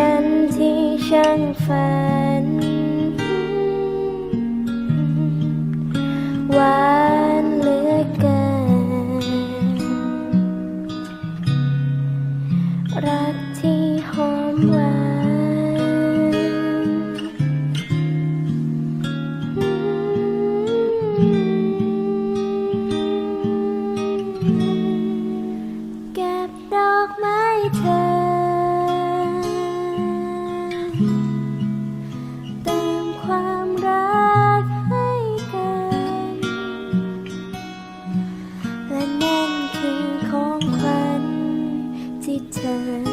ฉันที่ช่างฝัน time.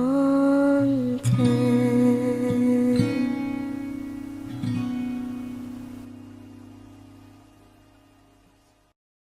long time.